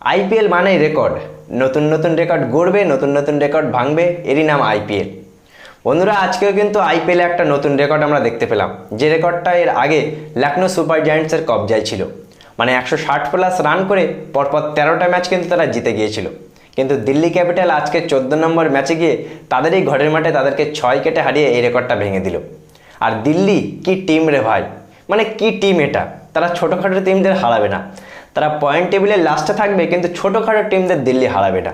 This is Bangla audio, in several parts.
আইপিএল মানেই রেকর্ড। নতুন নতুন রেকর্ড গড়বে, নতুন নতুন রেকর্ড ভাঙবে, এরই নাম আইপিএল বন্ধুরা, আজকেও কিন্তু আইপিএলে একটা নতুন রেকর্ড আমরা দেখতে পেলাম। যে রেকর্ডটা এর আগে লখনৌ সুপার জায়ান্টসের কবজায় ছিল। মানে একশো ষাট প্লাস রান করে পরপর তেরোটা ম্যাচ কিন্তু তারা জিতে গিয়েছিল। কিন্তু দিল্লি ক্যাপিটাল আজকে চোদ্দ নম্বর ম্যাচে গিয়ে তাদেরই ঘরের মাঠে তাদেরকে ছয় কেটে হারিয়ে এই রেকর্ডটা ভেঙে দিল। আর দিল্লি, কি টিম রে ভাই? মানে কি টিম এটা? তারা ছোটোখাটো টিমদের হারাবে না। তারা পয়েন্ট টেবিলের লাস্টে থাকবে, কিন্তু ছোটোখাটো টিমদের দিল্লি হারাবে না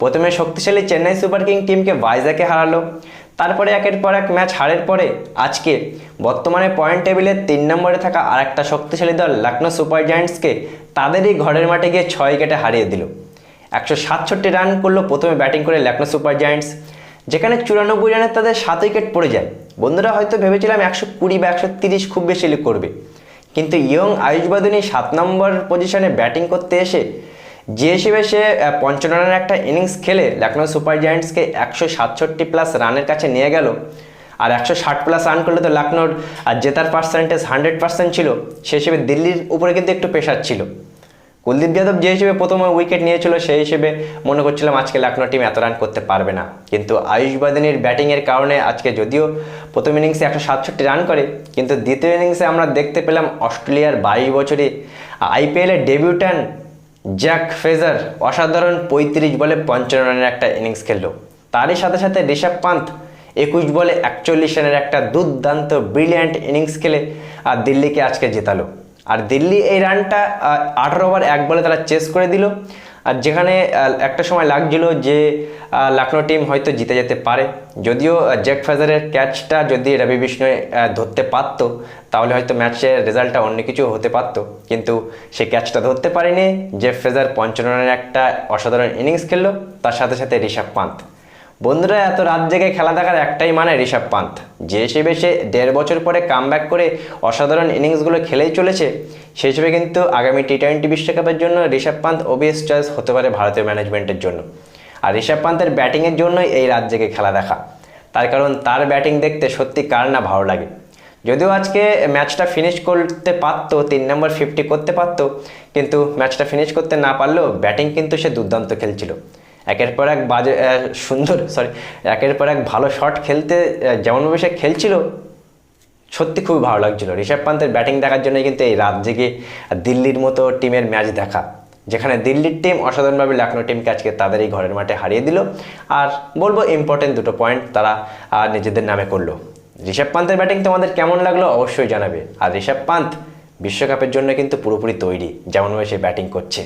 প্রথমে শক্তিশালী চেন্নাই সুপার কিং টিমকে ভাইজাকে হারালো। তারপরে একের পর এক ম্যাচ হারের পরে আজকে বর্তমানে পয়েন্ট টেবিলের তিন নম্বরে থাকা আরেকটা শক্তিশালী দল লখনৌ সুপার জায়ান্টসকে তাদেরই ঘরের মাঠে গিয়ে ছয় উইকেটে হারিয়ে দিল। একশো সাতষট্টি রান করল প্রথমে ব্যাটিং করে লখনৌ সুপার জায়ান্টস। যেখানে চুরানব্বই রানের তাদের সাত উইকেট পড়ে যায়। বন্ধুরা হয়তো ভেবেছিলাম একশো কুড়ি বা একশো তিরিশ খুব বেশি করবে। কিন্তু ইয়ং আয়ুষ বাদুনি সাত নম্বর পজিশনে ব্যাটিং করতে এসে যে হিসেবে সে পঞ্চান্ন রানের একটা ইনিংস খেলে লখনৌ সুপার জায়ান্টসকে একশো সাতষট্টি প্লাস রানের কাছে নিয়ে গেল। আর একশো ষাট প্লাস রান করলে তো লখনৌর আর জেতার পার্সেন্টেজ হান্ড্রেড পার্সেন্ট ছিল। সে হিসেবে দিল্লির উপরে কিন্তু একটু প্রেশার ছিল। কুলদীপ যাদব যে হিসেবে প্রথমে উইকেট নিয়েছিল, সেই হিসেবে মনে করছিলাম আজকে লখনৌ টিম এত রান করতে পারবে না। কিন্তু আয়ুষ বাদিনীর ব্যাটিংয়ের কারণে আজকে যদিও প্রথম ইনিংসে একশো সাতষট্টি রান করে, কিন্তু দ্বিতীয় ইনিংসে আমরা দেখতে পেলাম অস্ট্রেলিয়ার বাইশ বছরে আইপিএলের ডেবিউট্যান জ্যাক ফেজার অসাধারণ পঁয়ত্রিশ বলে পঞ্চান্ন রানের একটা ইনিংস খেললো। তারই সাথে সাথে ঋষভ পান্ত একুশ বলে একচল্লিশ রানের একটা দুর্দান্ত ব্রিলিয়ান্ট ইনিংস খেলে, আর দিল্লিকে আজকে জেতালো। আর দিল্লি এই রানটা আঠারো ওভার এক বলে তারা চেস করে দিল। আর যেখানে একটা সময় লাগছিল যে লখনৌ টিম হয়তো জিতে যেতে পারে। যদিও জ্যাক ফেজারের ক্যাচটা যদি রবি বিষ্ণু ধরতে পারতো, তাহলে হয়তো ম্যাচের রেজাল্টটা অন্য কিছু হতে পারতো। কিন্তু সে ক্যাচটা ধরতে পারেনি। জেফ ফেজার পঞ্চান্ন রানের একটা অসাধারণ ইনিংস খেললো। তার সাথে সাথে ঋষভ পান্ত। বন্ধুরা, এত রাত জেগে খেলা দেখার একটাই মানে ঋষভ পান্ত যে হিসেবে সে দেড় বছর পরে কাম করে অসাধারণ ইনিংসগুলো খেলেই চলেছে, সেই হিসেবে কিন্তু আগামী টি টোয়েন্টি বিশ্বকাপের জন্য ঋষভ পান্ত ওবিএস চয়েস হতে পারে ভারতীয় ম্যানেজমেন্টের জন্য। আর ঋষভ পান্তের ব্যাটিংয়ের জন্যই এই রাত জেগে খেলা দেখা। তার কারণ তার ব্যাটিং দেখতে সত্যি কার না ভালো লাগে। যদিও আজকে ম্যাচটা ফিনিশ করতে পারতো, তিন নম্বর ফিফটি করতে পারতো, কিন্তু ম্যাচটা ফিনিশ করতে না পারলেও ব্যাটিং কিন্তু সে দুর্দান্ত খেলছিল। একের পর এক বাজে সুন্দর সরি একের পর এক ভালো শট খেলতে যেমনভাবে সে খেলছিল, সত্যি খুবই ভালো লাগছিল। ঋষভ পান্তের ব্যাটিং দেখার জন্য কিন্তু এই রাত জেগে দিল্লির মতো টিমের ম্যাচ দেখা, যেখানে দিল্লির টিম অসাধারণভাবে লখনৌ টিমকে আজকে তাদেরই ঘরের মাঠে হারিয়ে দিল। আর বলব ইম্পর্টেন্ট দুটো পয়েন্ট তারা নিজেদের নামে করল। ঋষভ পান্তের ব্যাটিং তোমাদের কেমন লাগল অবশ্যই জানাবে। আর ঋষভ পান্ত বিশ্বকাপের জন্য কিন্তু পুরোপুরি তৈরি যেমনভাবে সে ব্যাটিং করছে।